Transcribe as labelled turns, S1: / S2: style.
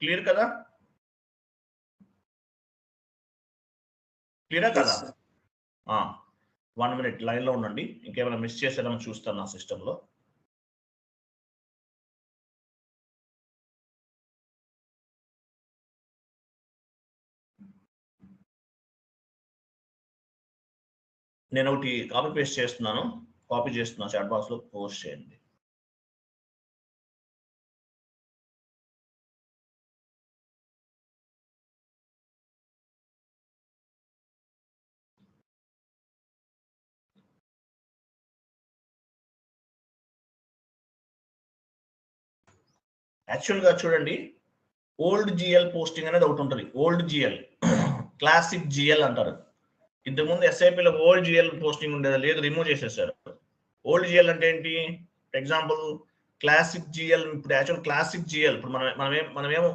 S1: Clear కదా? క్లియరా కదా? వన్ మినిట్ లైన్లో ఉండండి. ఇంకేమైనా మిస్ చేసేదామని చూస్తాను నా సిస్టంలో. నేను ఒకటి కాపీ పేస్ట్ చేస్తున్నాను. కాపీ చేస్తున్నా చాట్ బాక్స్లో పోస్ట్ చేయండి. యాక్చువల్గా చూడండి ఓల్డ్ జిఎల్ పోస్టింగ్ అనేది ఒకటి ఉంటుంది. ఓల్డ్ జిఎల్ క్లాసిక్ జిఎల్ అంటారు. ఇంతకుముందు ఎస్ఐపిలో ఓల్డ్ జిఎల్ పోస్టింగ్ ఉండేది లేదు రిమూవ్ చేసేసారు. ఓల్డ్ జిఎల్ అంటే ఏంటి? ఎగ్జాంపుల్ క్లాసిక్ జిఎల్ ఇప్పుడు యాక్చువల్ క్లాసిక్ జిఎల్ ఇప్పుడు మనం మనమే మనమేమో